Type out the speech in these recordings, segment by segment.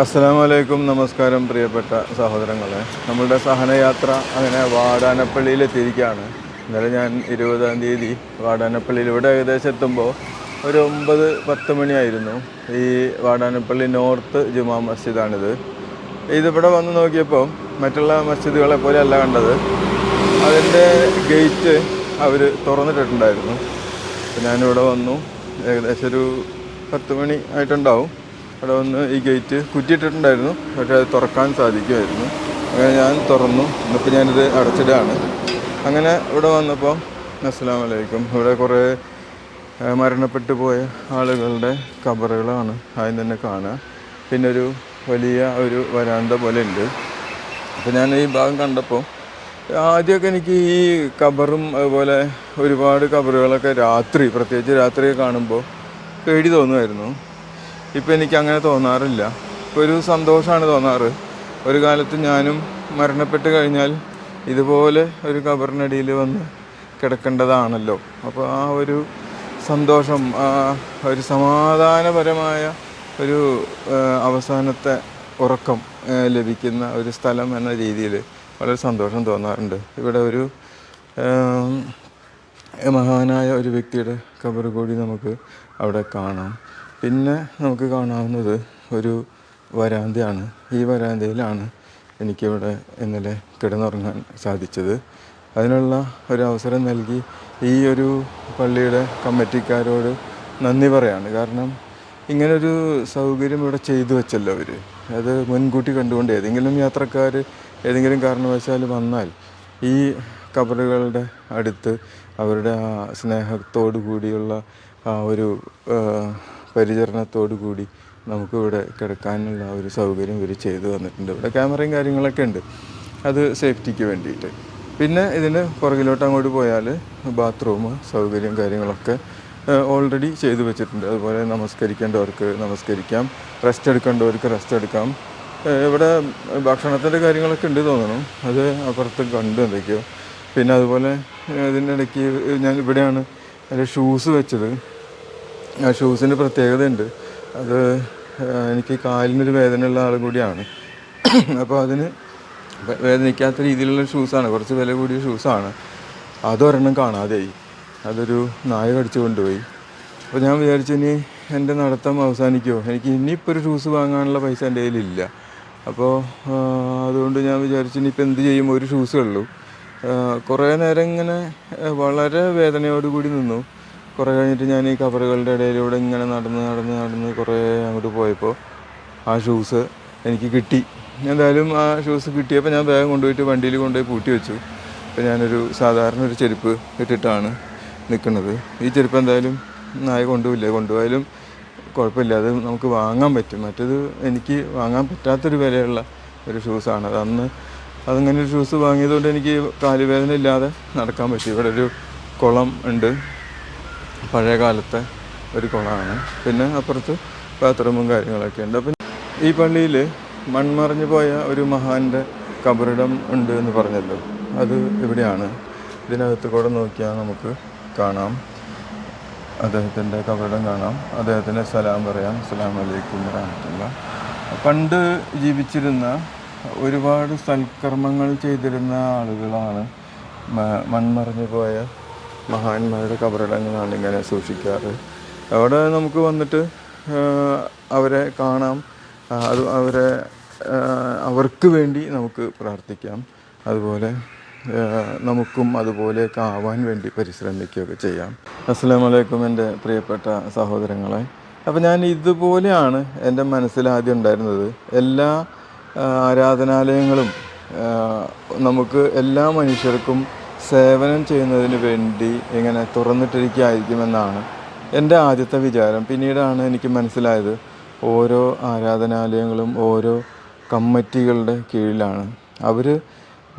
അസ്സാം വലൈക്കും നമസ്കാരം പ്രിയപ്പെട്ട സഹോദരങ്ങളെ. നമ്മളുടെ സഹനയാത്ര അങ്ങനെ വാടാനപ്പള്ളിയിലെത്തിയിരിക്കുകയാണ്. ഇന്നലെ ഞാൻ ഇരുപതാം തീയതി വാടാനപ്പള്ളിയിൽ ഇവിടെ ഏകദേശം എത്തുമ്പോൾ ഒരു ഒമ്പത് പത്ത് മണിയായിരുന്നു. ഈ വാടാനപ്പള്ളി നോർത്ത് ജുമാ മസ്ജിദാണിത്. ഇതിവിടെ വന്ന് നോക്കിയപ്പോൾ മറ്റുള്ള മസ്ജിദുകളെ പോലെ അല്ല കണ്ടത്. അതിന്റെ ഗേറ്റ് അവർ തുറന്നിട്ടിട്ടുണ്ടായിരുന്നു. ഞാനിവിടെ വന്നു. ഏകദേശം ഒരു പത്ത് മണി ആയിട്ടുണ്ടാവും. അവിടെ വന്ന് ഈ ഗേറ്റ് കുറ്റിയിട്ടിട്ടുണ്ടായിരുന്നു. പക്ഷേ അത് തുറക്കാൻ സാധിക്കുമായിരുന്നു. അങ്ങനെ ഞാൻ തുറന്നു. ഇന്നിപ്പോൾ ഞാനിത് അടച്ചിടാണ്. അങ്ങനെ ഇവിടെ വന്നപ്പോൾ അസ്സാം വലൈക്കും ഇവിടെ കുറേ മരണപ്പെട്ടു പോയ ആളുകളുടെ കബറുകളാണ് ആദ്യം തന്നെ കാണുക. പിന്നെ ഒരു വലിയ ഒരു വരാന്ത പോലെ ഉണ്ട് അപ്പോൾ ഞാൻ ഈ ഭാഗം കണ്ടപ്പോൾ ആദ്യമൊക്കെ എനിക്ക് ഈ കബറും അതുപോലെ ഒരുപാട് കബറുകളൊക്കെ രാത്രി പ്രത്യേകിച്ച് രാത്രി കാണുമ്പോൾ പേടി തോന്നുമായിരുന്നു. ഇപ്പോൾ എനിക്ക് അങ്ങനെ തോന്നാറില്ല. ഇപ്പോൾ ഒരു സന്തോഷമാണ് തോന്നാറ്. ഒരു കാലത്ത് ഞാനും മരണപ്പെട്ട് കഴിഞ്ഞാൽ ഇതുപോലെ ഒരു കബറിനടിയിൽ വന്ന് കിടക്കേണ്ടതാണല്ലോ. അപ്പോൾ ആ ഒരു സന്തോഷം ഒരു സമാധാനപരമായ ഒരു അവസാനത്തെ ഉറക്കം ലഭിക്കുന്ന ഒരു സ്ഥലം എന്ന രീതിയിൽ വളരെ സന്തോഷം തോന്നാറുണ്ട്. ഇവിടെ ഒരു മഹാനായ ഒരു വ്യക്തിയുടെ കബർ കൂടി നമുക്ക് അവിടെ കാണാം. പിന്നെ നമുക്ക് കാണാവുന്നത് ഒരു വരാന്തയാണ്. ഈ വരാന്തയിലാണ് എനിക്കിവിടെ ഇന്നലെ കിടന്നുറങ്ങാൻ സാധിച്ചത്. അതിനുള്ള ഒരു അവസരം നൽകി ഈ ഒരു പള്ളിയുടെ കമ്മിറ്റിക്കാരോട് നന്ദി പറയാണ്. കാരണം ഇങ്ങനൊരു സൗകര്യം ഇവിടെ ചെയ്തു വെച്ചല്ലോ അവർ അത് മുൻകൂട്ടി കണ്ടുകൊണ്ട് ഏതെങ്കിലും യാത്രക്കാർ ഏതെങ്കിലും കാരണവശാൽ വന്നാൽ ഈ കബറുകളുടെ അടുത്ത് അവരുടെ ആ സ്നേഹത്തോടു കൂടിയുള്ള ആ ഒരു പരിചരണത്തോടു കൂടി നമുക്കിവിടെ കിടക്കാനുള്ള ഒരു സൗകര്യം ഇവർ ചെയ്തു തന്നിട്ടുണ്ട്. ഇവിടെ ക്യാമറയും കാര്യങ്ങളൊക്കെ ഉണ്ട്. അത് സേഫ്റ്റിക്ക് വേണ്ടിയിട്ട്. പിന്നെ ഇതിന് പുറകിലോട്ട് അങ്ങോട്ട് പോയാൽ ബാത്റൂം സൗകര്യം കാര്യങ്ങളൊക്കെ ഓൾറെഡി ചെയ്തു വെച്ചിട്ടുണ്ട്. അതുപോലെ നമസ്കരിക്കേണ്ടവർക്ക് നമസ്കരിക്കാം. റെസ്റ്റ് എടുക്കേണ്ടവർക്ക് റെസ്റ്റ് എടുക്കാം. ഇവിടെ ഭക്ഷണത്തിന്റെ കാര്യങ്ങളൊക്കെ ഉണ്ട് തോന്നണം. അത് അപ്പുറത്ത് കണ്ട് എന്തൊക്കെയോ. പിന്നെ അതുപോലെ ഇതിന്റെ ഇടയ്ക്ക് ഞാൻ ഇവിടെയാണ് എന്റെ ഷൂസ് വെച്ചത്. ആ ഷൂസിന് പ്രത്യേകതയുണ്ട്. അത് എനിക്ക് കാലിനൊരു വേദനയുള്ള ആൾ കൂടിയാണ്. അപ്പോൾ അതിന് വേദനിക്കാത്ത രീതിയിലുള്ള ഷൂസാണ്. കുറച്ച് വില കൂടിയ ഷൂസാണ്. അതൊരെണ്ണം കാണാതെയായി. അതൊരു നായ കടിച്ചു കൊണ്ടുപോയി. അപ്പോൾ ഞാൻ വിചാരിച്ചു ഇനി എന്റെ നടത്തം അവസാനിക്കുമോ എനിക്ക് ഇനിയിപ്പോൾ ഒരു ഷൂസ് വാങ്ങാനുള്ള പൈസ എന്റെ കയ്യിലില്ല. അപ്പോൾ അതുകൊണ്ട് ഞാൻ വിചാരിച്ചു ഇനിയിപ്പോൾ എന്ത് ചെയ്യും? ഒരു ഷൂസേ ഉള്ളൂ. കുറേ നേരം ഇങ്ങനെ വളരെ വേദനയോടുകൂടി നിന്നു. കുറേ കഴിഞ്ഞിട്ട് ഞാൻ ഈ കവറുകളുടെ ഇടയിലൂടെ ഇങ്ങനെ നടന്ന് നടന്ന് നടന്ന് കുറേ അങ്ങോട്ട് പോയപ്പോൾ ആ ഷൂസ് എനിക്ക് കിട്ടി. എന്തായാലും ആ ഷൂസ് കിട്ടിയപ്പോൾ ഞാൻ വേഗം കൊണ്ടുപോയിട്ട് വണ്ടിയിൽ കൊണ്ടുപോയി പൂട്ടി വെച്ചു. അപ്പോൾ ഞാനൊരു സാധാരണ ഒരു ചെരുപ്പ് ഇട്ടിട്ടാണ് നിൽക്കുന്നത്. ഈ ചെരുപ്പ് എന്തായാലും നായ കൊണ്ടുപോയില്ല കൊണ്ടുപോയാലും കുഴപ്പമില്ല. അത് നമുക്ക് വാങ്ങാൻ പറ്റും. മറ്റേത് എനിക്ക് വാങ്ങാൻ പറ്റാത്തൊരു വിലയുള്ള ഒരു ഷൂസാണ് അത് അന്ന് അതങ്ങനെ ഒരു ഷൂസ് വാങ്ങിയതുകൊണ്ട് എനിക്ക് കാലുവേദന ഇല്ലാതെ നടക്കാൻ പറ്റി. ഇവിടെ ഒരു കുളം ഉണ്ട്. പഴയ കാലത്തെ ഒരു കുളമാണ്. പിന്നെ അപ്പുറത്ത് ബാത്റൂമും കാര്യങ്ങളൊക്കെ ഉണ്ട്. അപ്പം ഈ പള്ളിയിൽ മൺമറഞ്ഞു പോയ ഒരു മഹാന്റെ കബറിടം ഉണ്ട് എന്ന് പറഞ്ഞല്ലോ. അത് ഇവിടെയാണ്. ഇതിനകത്ത് കൂടെ നോക്കിയാൽ നമുക്ക് കാണാം. അദ്ദേഹത്തിന്റെ കബറിടം കാണാം. അദ്ദേഹത്തിന് സലാം പറയാം. അസ്സലാമു അലൈക്കും വറഹമത്തുള്ള. പണ്ട് ജീവിച്ചിരുന്ന ഒരുപാട് സൽക്കർമ്മങ്ങൾ ചെയ്തിരുന്ന ആളുകളാണ് മൺമറഞ്ഞു പോയ മഹാന്മാരുടെ കബറിടങ്ങളാണ് ഇങ്ങനെ സൂക്ഷിക്കാറ്. അവിടെ നമുക്ക് വന്നിട്ട് അവരെ കാണാം. അത് അവരെ അവർക്ക് വേണ്ടി നമുക്ക് പ്രാർത്ഥിക്കാം. അതുപോലെ നമുക്കും അതുപോലെയൊക്കെ ആവാൻ വേണ്ടി പരിശ്രമിക്കുകയൊക്കെ ചെയ്യാം. അസ്സാം വലൈക്കും എന്റെ പ്രിയപ്പെട്ട സഹോദരങ്ങളെ. അപ്പോൾ ഞാൻ ഇതുപോലെയാണ് എന്റെ മനസ്സിൽ ആദ്യം ഉണ്ടായിരുന്നത്. എല്ലാ ആരാധനാലയങ്ങളും നമുക്ക് എല്ലാ മനുഷ്യർക്കും സേവനം ചെയ്യുന്നതിന് വേണ്ടി ഇങ്ങനെ തുറന്നിട്ടിരിക്കുകയായിരിക്കുമെന്നാണ് എന്റെ ആദ്യത്തെ വിചാരം. പിന്നീടാണ് എനിക്ക് മനസ്സിലായത് ഓരോ ആരാധനാലയങ്ങളും ഓരോ കമ്മിറ്റികളുടെ കീഴിലാണ്. അവർ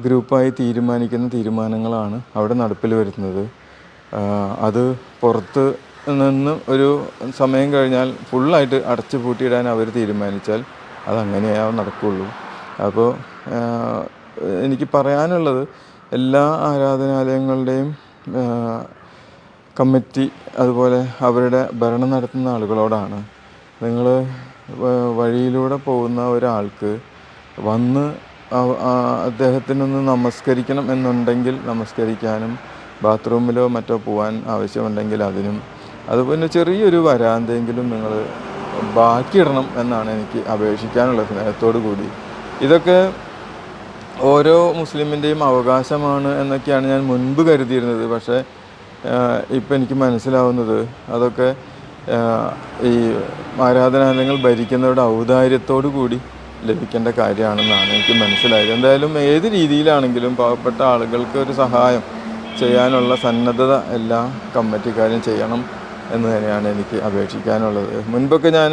ഗ്രൂപ്പായി തീരുമാനിക്കുന്ന തീരുമാനങ്ങളാണ് അവിടെ നടപ്പിൽ വരുന്നത്. അത് പുറത്ത് നിന്ന് ഒരു സമയം കഴിഞ്ഞാൽ ഫുള്ളായിട്ട് അടച്ചു പൂട്ടിയിടാൻ അവർ തീരുമാനിച്ചാൽ അതങ്ങനെയാ നടക്കുള്ളൂ. അപ്പോൾ എനിക്ക് പറയാനുള്ളത് എല്ലാ ആരാധനാലയങ്ങളുടെയും കമ്മിറ്റി അതുപോലെ അവരുടെ ഭരണം നടത്തുന്ന ആളുകളോടാണ്. നിങ്ങൾ വഴിയിലൂടെ പോകുന്ന ഒരാൾക്ക് വന്ന് അദ്ദേഹത്തിനൊന്ന് നമസ്കരിക്കണം എന്നുണ്ടെങ്കിൽ നമസ്കരിക്കാനും ബാത്റൂമിലോ മറ്റോ പോകാൻ ആവശ്യമുണ്ടെങ്കിൽ അതിനും. അതുപോലെ ചെറിയൊരു വരാന്തെങ്കിലും നിങ്ങൾ ബാക്കിയിടണം എന്നാണ് എനിക്ക് അപേക്ഷിക്കാനുള്ള സ്നേഹത്തോടു കൂടി ഇതൊക്കെ ഓരോ മുസ്ലിമിന്റെയും അവകാശമാണ് എന്നൊക്കെയാണ് ഞാൻ മുൻപ് കരുതിയിരുന്നത്. പക്ഷേ ഇപ്പം എനിക്ക് മനസ്സിലാവുന്നത് അതൊക്കെ ഈ ആരാധനാലയങ്ങൾ ഭരിക്കുന്നവരുടെ ഔദാര്യത്തോടു കൂടി ലഭിക്കേണ്ട കാര്യമാണെന്നാണ് എനിക്ക് മനസ്സിലായത്. എന്തായാലും ഏത് രീതിയിലാണെങ്കിലും പാവപ്പെട്ട ആളുകൾക്ക് ഒരു സഹായം ചെയ്യാനുള്ള സന്നദ്ധത എല്ലാ കമ്മിറ്റിക്കാരും ചെയ്യണം എന്ന് തന്നെയാണ് എനിക്ക് അപേക്ഷിക്കാനുള്ളത്. മുൻപൊക്കെ ഞാൻ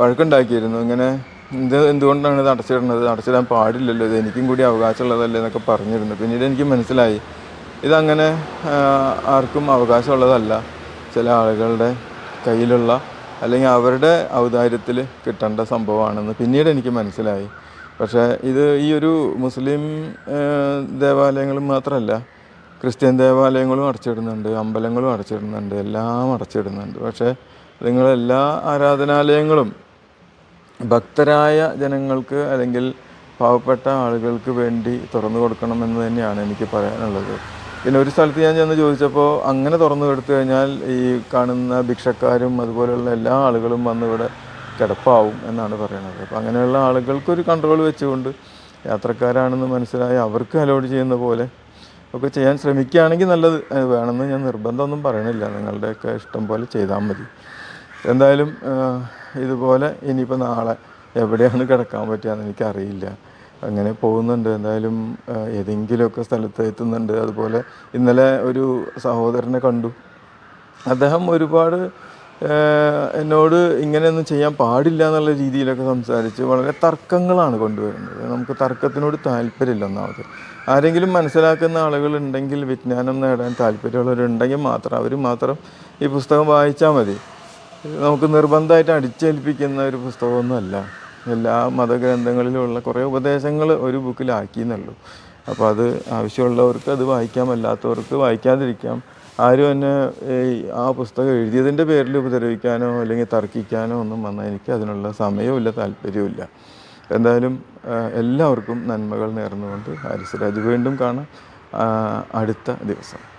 വഴക്കുണ്ടാക്കിയിരുന്നു. ഇങ്ങനെ ഇത് എന്തുകൊണ്ടാണ് ഇത് അടച്ചിടുന്നത് അടച്ചിടാൻ പാടില്ലല്ലോ. ഇത് എനിക്കും കൂടി അവകാശമുള്ളതല്ലേ എന്നൊക്കെ പറഞ്ഞിരുന്നു. പിന്നീട് എനിക്ക് മനസ്സിലായി. ഇതങ്ങനെ ആർക്കും അവകാശമുള്ളതല്ല. ചില ആളുകളുടെ കയ്യിലുള്ള അല്ലെങ്കിൽ അവരുടെ ഔദാര്യത്തിൽ കിട്ടേണ്ട സംഭവമാണെന്ന് പിന്നീട് എനിക്ക് മനസ്സിലായി. പക്ഷേ ഇത് ഈ ഒരു മുസ്ലിം ദേവാലയങ്ങളും മാത്രമല്ല ക്രിസ്ത്യൻ ദേവാലയങ്ങളും അടച്ചിടുന്നുണ്ട് അമ്പലങ്ങളും അടച്ചിടുന്നുണ്ട് എല്ലാം അടച്ചിടുന്നുണ്ട്. പക്ഷേ നിങ്ങളെല്ലാ ആരാധനാലയങ്ങളും ഭക്തരായ ജനങ്ങൾക്ക് അല്ലെങ്കിൽ പാവപ്പെട്ട ആളുകൾക്ക് വേണ്ടി തുറന്നു കൊടുക്കണം എന്ന് തന്നെയാണ് എനിക്ക് പറയാനുള്ളത്. പിന്നെ ഒരു സ്ഥലത്ത് ഞാൻ ചെന്ന് ചോദിച്ചപ്പോൾ അങ്ങനെ തുറന്നു കൊടുത്തു കഴിഞ്ഞാൽ ഈ കാണുന്ന ഭിക്ഷക്കാരും അതുപോലെയുള്ള എല്ലാ ആളുകളും വന്ന് ഇവിടെ കിടപ്പാവും എന്നാണ് പറയുന്നത്. അപ്പോൾ അങ്ങനെയുള്ള ആളുകൾക്കൊരു കൺട്രോൾ വെച്ചുകൊണ്ട് യാത്രക്കാരാണെന്ന് മനസ്സിലായി അവർക്ക് അലോഡ് ചെയ്യുന്ന പോലെ ഒക്കെ ചെയ്യാൻ ശ്രമിക്കുകയാണെങ്കിൽ നല്ലത്. വേണമെന്ന് ഞാൻ നിർബന്ധമൊന്നും പറയണില്ല. നിങ്ങളുടെയൊക്കെ ഇഷ്ടം പോലെ ചെയ്താൽ മതി. എന്തായാലും ഇതുപോലെ ഇനിയിപ്പോൾ നാളെ എവിടെയാണ് കിടക്കാൻ പറ്റുകയെന്ന് എനിക്കറിയില്ല. അങ്ങനെ പോകുന്നുണ്ട്. എന്തായാലും ഏതെങ്കിലുമൊക്കെ സ്ഥലത്ത് എത്തുന്നുണ്ട്. അതുപോലെ ഇന്നലെ ഒരു സഹോദരനെ കണ്ടു. അദ്ദേഹം ഒരുപാട് എന്നോട് ഇങ്ങനെയൊന്നും ചെയ്യാൻ പാടില്ല എന്നുള്ള രീതിയിലൊക്കെ സംസാരിച്ച് വളരെ തർക്കങ്ങളാണ് കൊണ്ടുവരുന്നത്. നമുക്ക് തർക്കത്തിനോട് താല്പര്യമില്ല ഒന്നാമത്. ആരെങ്കിലും മനസ്സിലാക്കുന്ന ആളുകളുണ്ടെങ്കിൽ വിജ്ഞാനം നേടാൻ താല്പര്യമുള്ളവരുണ്ടെങ്കിൽ മാത്രം അവർ മാത്രം ഈ പുസ്തകം വായിച്ചാൽ മതി. നമുക്ക് നിർബന്ധമായിട്ട് അടിച്ചേൽപ്പിക്കുന്ന ഒരു പുസ്തകമൊന്നുമല്ല. എല്ലാ മതഗ്രന്ഥങ്ങളിലുമുള്ള കുറേ ഉപദേശങ്ങൾ ഒരു ബുക്കിലാക്കി എന്നുള്ളൂ. അപ്പോൾ അത് ആവശ്യമുള്ളവർക്ക് അത് വായിക്കാം അല്ലാത്തവർക്ക് വായിക്കാതിരിക്കാം. ആരും എന്നെ ആ പുസ്തകം എഴുതിയതിന്റെ പേരിൽ ഉപദ്രവിക്കാനോ അല്ലെങ്കിൽ തർക്കിക്കാനോ ഒന്നും വന്നാൽ എനിക്ക് അതിനുള്ള സമയവുമില്ല താല്പര്യവുമില്ല. എന്തായാലും എല്ലാവർക്കും നന്മകൾ നേർന്നുകൊണ്ട് ഹാരിസ് രാജ് വീണ്ടും കാണാം. അടുത്ത ദിവസം.